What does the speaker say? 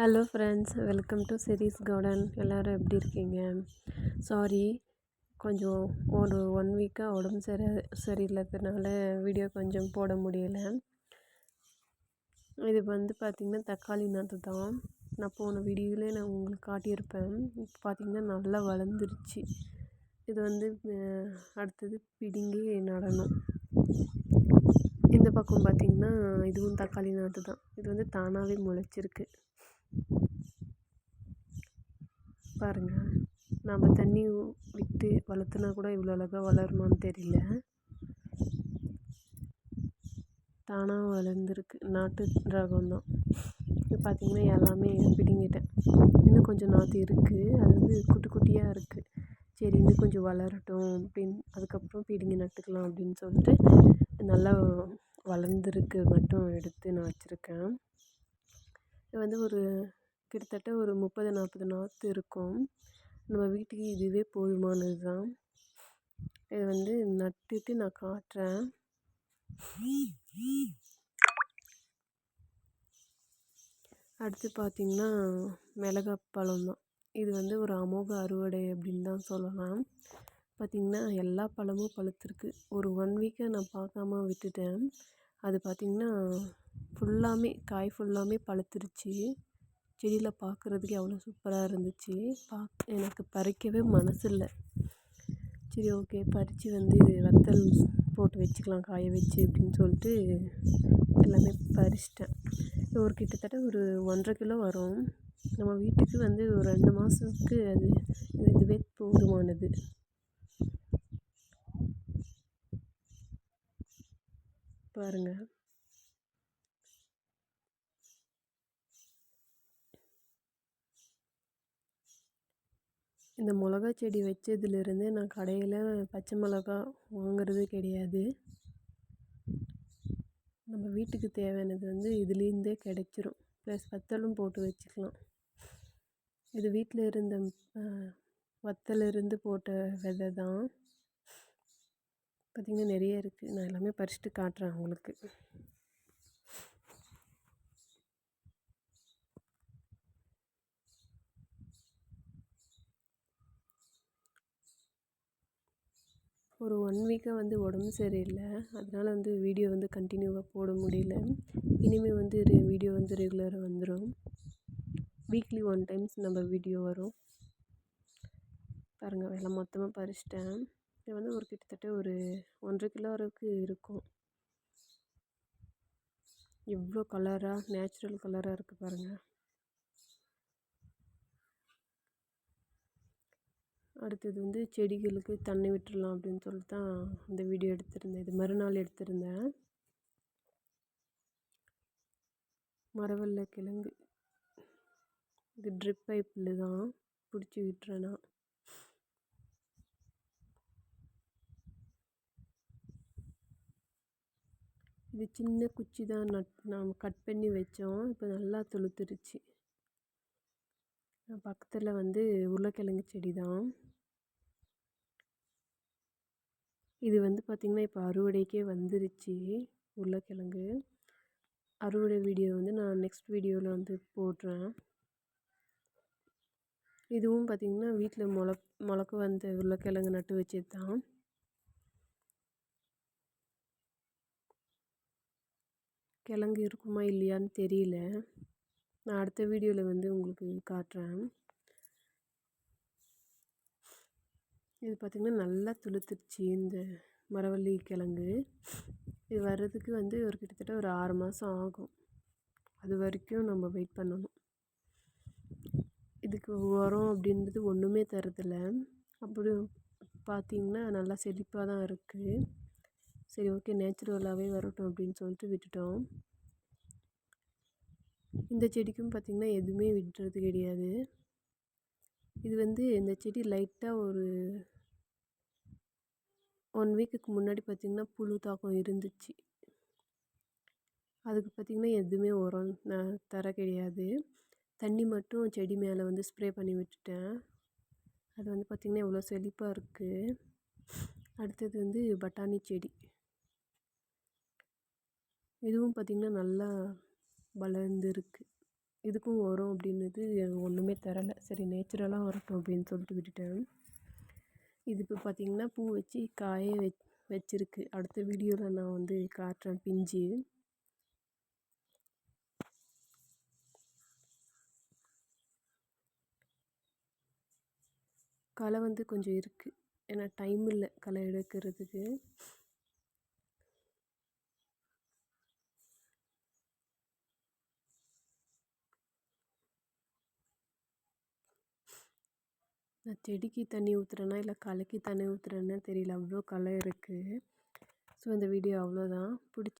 Hello friends welcome to series garden எல்லோரும் எப்படி இருக்கீங்க? சாரி கொஞ்சம் ஒரு ஒன் வீக்காக உடம்பு சரி சரியில்லாததுனால வீடியோ கொஞ்சம் போட முடியலை. இது வந்து பார்த்திங்கன்னா தக்காளி நாற்று தான். நான் போன வீடியோவிலே நான் உங்களுக்கு காட்டியிருப்பேன். இப்போ பார்த்திங்கன்னா நல்லா வளர்ந்துருச்சு. இது வந்து அடுத்தது பிடுங்கி நடணும். இந்த பக்கம் பார்த்திங்கன்னா இதுவும் தக்காளி நாற்று தான். இது வந்து தானாகவே முளைச்சிருக்கு. பாருங்கள் நம்ம தண்ணி விட்டு வளர்த்துனா கூட இவ்வளோ அழகாக வளருமான்னு தெரியல. தானாக வளர்ந்துருக்கு. நாட்டு ரகம் தான். இப்போ பார்த்திங்கன்னா எல்லாமே பிடிங்கிட்டேன். இன்னும் கொஞ்சம் நாற்று இருக்குது அது வந்து குட்டி குட்டியாக இருக்குது சரி இன்னும் கொஞ்சம் வளரட்டும் அப்படின்னு அதுக்கப்புறம் பிடிங்கி நட்டுக்கலாம் அப்படின்னு சொல்லிட்டு நல்லா வளர்ந்துருக்கு மட்டும் எடுத்து நான் வச்சுருக்கேன். இது வந்து ஒரு கிட்டத்தட்ட ஒரு முப்பது நாற்பது நாற்று இருக்கும். நம்ம வீட்டுக்கு இதுவே போதுமானது தான். இதை வந்து நட்டுட்டு நான் காட்டுறேன். அடுத்து பார்த்திங்கன்னா மிளகா பழம் தான். இது வந்து ஒரு அமோக அறுவடை அப்படின்னு தான் சொல்லலாம். பார்த்திங்கன்னா எல்லா பழமும் பழுத்திருக்கு. ஒரு ஒன் வீக்காக நான் பார்க்காம விட்டுட்டேன். அது பார்த்திங்கன்னா ஃபுல்லாமே காய் ஃபுல்லாமே பழுத்துருச்சு. செடியில் பார்க்குறதுக்கே அவ்வளோ சூப்பராக இருந்துச்சு. பார்க்க எனக்கு பறிக்கவே மனசு இல்லை சரி ஓகே பறித்து வந்து வத்தல் போட்டு வச்சுக்கலாம் காய வச்சு அப்படின்னு சொல்லிட்டு எல்லாமே பறிச்சிட்டேன். ஒரு கிட்டத்தட்ட ஒரு ஒன்றரை கிலோ வரும். நம்ம வீட்டுக்கு வந்து ஒரு ரெண்டு மாதத்துக்கு அது இதுவே போதுமானது. பாருங்கள் இந்த மிளகா செடி வச்சதுலேருந்து நான் கடையில் பச்சை மிளகா வாங்குறதே கிடையாது. நம்ம வீட்டுக்கு தேவையானது வந்து இதுலேருந்தே கிடைச்சிரும். ப்ளஸ் வத்தலும் போட்டு வச்சுக்கலாம். இது வீட்டில் இருந்த வத்தலிருந்து போட்ட விதை தான். பார்த்திங்கன்னா நிறைய இருக்குது நான் எல்லாமே பறிச்சுட்டு காட்டுறேன் உங்களுக்கு. ஒரு ஒன் வீக்காக வந்து உடம்பு சரியில்லை. அதனால் வந்து வீடியோ வந்து கண்டினியூவாக போட முடியல. இனிமேல் வந்து வீடியோ வந்து ரெகுலராக வந்துடும் வீக்லி ஒன் டைம்ஸ் நம்ம வீடியோ வரும். பாருங்கள் வேலை மொத்தமாக பறிச்சிட்டேன். இது வந்து ஒரு கிட்டத்தட்ட ஒரு ஒன்றரை கிலோ அளவுக்கு இருக்கும். எவ்வளோ கலராக நேச்சுரல் கலராக இருக்குது பாருங்கள் அடுத்தது வந்து செடிகளுக்கு தண்ணி விட்டுடலாம் அப்படின்னு சொல்லிட்டு தான் இந்த வீடியோ எடுத்திருந்தேன். இது மறுநாள் எடுத்திருந்தேன். மரவள்ள கிழங்கு இது ட்ரிப் பைப்பில் தான் பிடிச்சி விட்டுறேன் நான். இது சின்ன குச்சி தான் நட் நாம் கட் பண்ணி வச்சோம். இப்போ நல்லா துளுத்துருச்சு. பக்கத்தில் வந்து உருளைக்கிழங்கு செடி தான். இது வந்து பார்த்திங்கன்னா இப்போ அறுவடைக்கே வந்துருச்சு உருளைக்கிழங்கு. அறுவடை வீடியோ வந்து நான் நெக்ஸ்ட் வீடியோவில் வந்து போடுறேன். இதுவும் பார்த்திங்கன்னா வீட்டில் முள முளக்கு வந்த உருளைக்கிழங்கு நட்டு வச்சது தான். கிழங்கு இருக்குமா இல்லையான்னு தெரியல. நான் அடுத்த வீடியோவில் வந்து உங்களுக்கு காட்டுறேன். இது பார்த்திங்கன்னா நல்லா துளுத்துருச்சு இந்த மரவள்ளி கிழங்கு. இது வர்றதுக்கு வந்து ஒரு கிட்டத்தட்ட ஒரு ஆறு மாதம் ஆகும். அது வரைக்கும் நம்ம வெயிட் பண்ணணும். இதுக்கு உரம் அப்படின்றது ஒன்றுமே தரதில்லை அப்படி பார்த்திங்கன்னா நல்லா செழிப்பாக தான் இருக்குது சரி ஓகே நேச்சுரலாகவே வரட்டும் அப்படின்னு சொல்லிட்டு விட்டுட்டோம். இந்த செடிக்கும் பார்த்திங்கன்னா எதுவுமே விடுறது கிடையாது. இது வந்து இந்த செடி லைட்டாக ஒரு ஒன் வீக்குக்கு முன்னாடி பார்த்திங்கன்னா புழு தாக்கம் இருந்துச்சு. அதுக்கு பார்த்திங்கன்னா எதுவுமே உரம் நான் தர கிடையாது. தண்ணி மட்டும் செடி மேலே வந்து ஸ்ப்ரே பண்ணி விட்டுட்டேன். அது வந்து பார்த்திங்கன்னா எவ்வளோ செழிப்பாக இருக்குது அடுத்தது வந்து பட்டாணி செடி. இதுவும் பார்த்திங்கன்னா நல்லா வளர்ந்துருக்கு. இதுக்கும் உரம் வரும் அப்படின்னது ஒன்றுமே தரலை. சரி நேச்சுரலாக வரட்டும் அப்படின்னு சொல்லிட்டு விட்டுட்டேன். இது இப்போ பார்த்திங்கன்னா பூ வச்சு காய வச் வச்சிருக்கு. அடுத்த வீடியோவில் நான் வந்து காட்டுறேன் பிஞ்சு. களை வந்து கொஞ்சம் இருக்குது ஏன்னா டைம் இல்லை களை எடுக்கிறதுக்கு. நான் செடிக்கு தண்ணி ஊற்றுறேன்னா இல்லை களைக்கு தண்ணி ஊற்றுறேன்னு தெரியல. அவ்வளோ களை இருக்குது ஸோ இந்த வீடியோ அவ்வளோ தான் பிடிச்சி